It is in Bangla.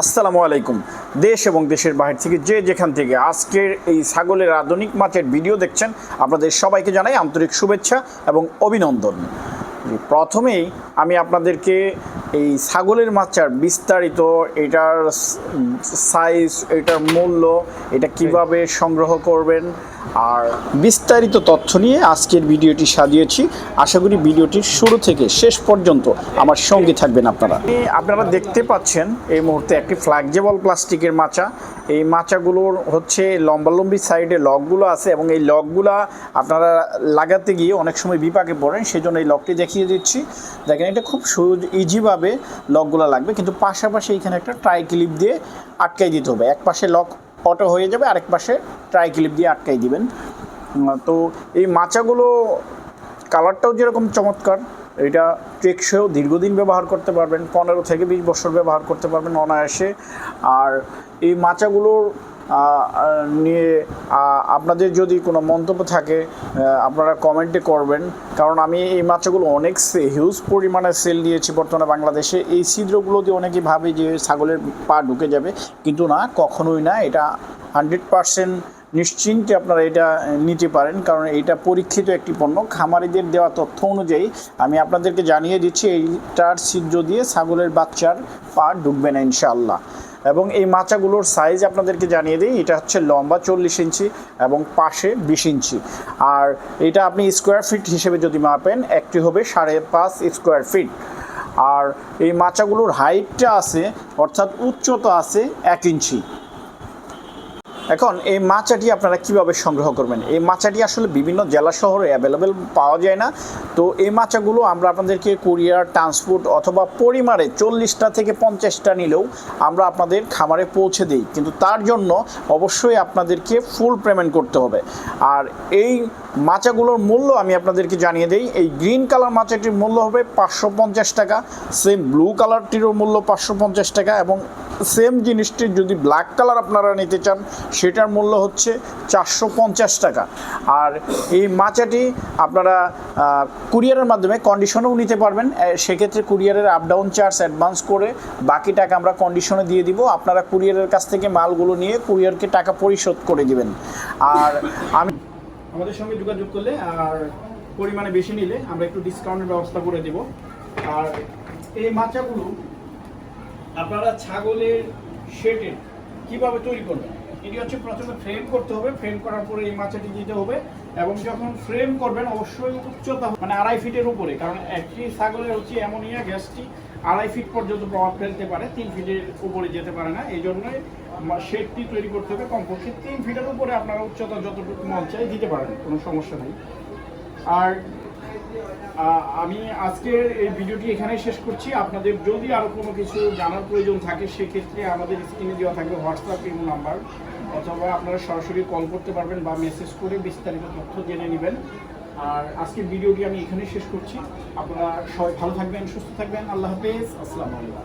আসসালামু আলাইকুম। দেশ এবং দেশের বাইরে থেকে যে যেখান থেকে আজকের এই ছাগলের আধুনিক মাছের ভিডিও দেখছেন, আপনাদের সবাইকে জানাই আন্তরিক শুভেচ্ছা এবং অভিনন্দন। প্রথমেই আমি আপনাদেরকে এই ছাগলের মাচার বিস্তারিত এটার সাইজ, এটার মূল্য, এটা কীভাবে সংগ্রহ করবেন আর বিস্তারিত তথ্য নিয়ে আজকের ভিডিওটি সাজিয়েছি। আশা করি ভিডিওটির শুরু থেকে শেষ পর্যন্ত আমার সঙ্গে থাকবেন আপনারা। আপনারা দেখতে পাচ্ছেন এই মুহূর্তে একটি ফ্ল্যাগজেবল প্লাস্টিকের মাচা। এই মাচাগুলোর হচ্ছে লম্বালম্বি সাইডে লকগুলো আছে এবং এই লকগুলা আপনারা লাগাতে গিয়ে অনেক সময় বিপাকে পড়েন, সেজন্য এই লকটি দেখিয়ে দিচ্ছি। দেখেন, এটা খুব সহজ ইজিভাবে লকগুলো লাগবে, কিন্তু পাশাপাশি এখানে একটা ট্রাই ক্লিপ দিয়ে আটকাই দিতে হবে। এক পাশে লক অটো হয়ে যাবে, আরেক পাশে ট্রাই ক্লিপ দিয়ে আটকাই দিবেন। তো এই মাচাগুলো কালারটাও যেরকম চমৎকার, এটা টেকসইও দীর্ঘদিন ব্যবহার করতে পারবেন, পনেরো থেকে বিশ বছর ব্যবহার করতে পারবেন অনায়াসে। আর এই মাচাগুলোর নিয়ে আপনাদের যদি কোনো মন্তব্য থাকে আপনারা কমেন্টে করবেন। কারণ আমি এই মাছগুলো অনেক হিউজ পরিমাণে সেল দিয়েছি বর্তমানে বাংলাদেশে। এই ছিদ্রগুলো দিয়ে অনেকেই ভাবে যে, ছাগলের পা ঢুকে যাবে। কিন্তু না, কখনোই না। এটা হান্ড্রেড পারসেন্ট নিশ্চিন্তে আপনারা এটা নিতে পারেন। কারণ এটা পরীক্ষিত একটি পণ্য। খামারিদের দেওয়া তথ্য অনুযায়ী আমি আপনাদেরকে জানিয়ে দিচ্ছি, এইটার ছিদ্র দিয়ে ছাগলের বাচ্চার পা ঢুকবে না ইনশাআল্লাহ। এবং এই মাচাগুলোর সাইজ আপনাদেরকে জানিয়ে দিই, এটা হচ্ছে লম্বা চল্লিশ ইঞ্চি এবং পাশে বিশ ইঞ্চি। আর এটা আপনি স্কোয়ার ফিট হিসেবে যদি মাপেন, একটি হবে সাড়ে পাঁচ স্কোয়ার ফিট আর এই মাচাগুলোর হাইটটা আছে, অর্থাৎ উচ্চতা আছে এক ইঞ্চি। এখন এই মাচাটি আপনারা কীভাবে সংগ্রহ করবেন? এই মাচাটি আসলে বিভিন্ন জেলা শহরে অ্যাভেলেবেল পাওয়া যায় না। তো এই মাচাগুলো আমরা আপনাদেরকে কুরিয়ার ট্রান্সপোর্ট অথবা পরিমাণে চল্লিশটা থেকে পঞ্চাশটা নিলেও আমরা আপনাদের খামারে পৌঁছে দিই। কিন্তু তার জন্য অবশ্যই আপনাদেরকে ফুল পেমেন্ট করতে হবে। আর এই মাচাগুলোর মূল্য আমি আপনাদেরকে জানিয়ে দিই। এই গ্রিন কালার মাচাটির মূল্য হবে পাঁচশো পঞ্চাশ টাকা, সেম ব্লু কালারটিরও মূল্য পাঁচশো পঞ্চাশ টাকা এবং সেম জিনিসটির যদি ব্ল্যাক কালার আপনারা নিতে চান, সেটার মূল্য হচ্ছে চারশো পঞ্চাশ টাকা। আর এই মাচাটি আপনারা কুরিয়ারের মাধ্যমে কন্ডিশনেও নিতে পারবেন। সেক্ষেত্রে কুরিয়ারের আপ ডাউন চার্জ অ্যাডভান্স করে বাকি টাকা আমরা কন্ডিশনে দিয়ে দিব। আপনারা কুরিয়ারের কাছ থেকে মালগুলো নিয়ে কুরিয়ারকে টাকা পরিশোধ করে দিবেন। আর আমি আমাদের সঙ্গে যোগাযোগ করলে আর পরিমাণে বেশি নিলে আমরা একটু ডিসকাউন্টের ব্যবস্থা করে দেব। আর এই মাচাগুলো আপনারা ছাগলের শেটে কীভাবে তৈরি করবেন? এটি হচ্ছে প্রথমে ফ্রেম করতে হবে। ফ্রেম করার পরে এই মাচাটি দিতে হবে এবং যখন ফ্রেম করবেন, অবশ্যই উচ্চতা মানে আড়াই ফিটের উপরে। কারণ একটি ছাগলের হচ্ছে অ্যামোনিয়া গ্যাসটি আড়াই ফিট পর্যন্ত প্রভাব ফেলতে পারে, তিন ফিটের উপরে যেতে পারে না। এই জন্যই শেডটি তৈরি করতে হবে কমপক্ষে তিন ফিটের উপরে আপনারা উচ্চতা যতটুকু মন চাই দিতে পারেন, কোনো সমস্যা নেই। আর আমি আজকের এই ভিডিওটি এখানেই শেষ করছি। আপনাদের যদি আরও কোনো কিছু জানার প্রয়োজন থাকে, সেক্ষেত্রে আমাদের স্ক্রিনে দেওয়া থাকবে হোয়াটসঅ্যাপ ইমো নাম্বার অথবা আপনারা সরাসরি কল করতে পারবেন বা মেসেজ করে বিস্তারিত তথ্য জেনে নেবেন। আর আজকের ভিডিওটি আমি এখানেই শেষ করছি। আপনারা সবাই ভালো থাকবেন, সুস্থ থাকবেন। আল্লাহ হাফেজ। আসসালামু আলাইকুম।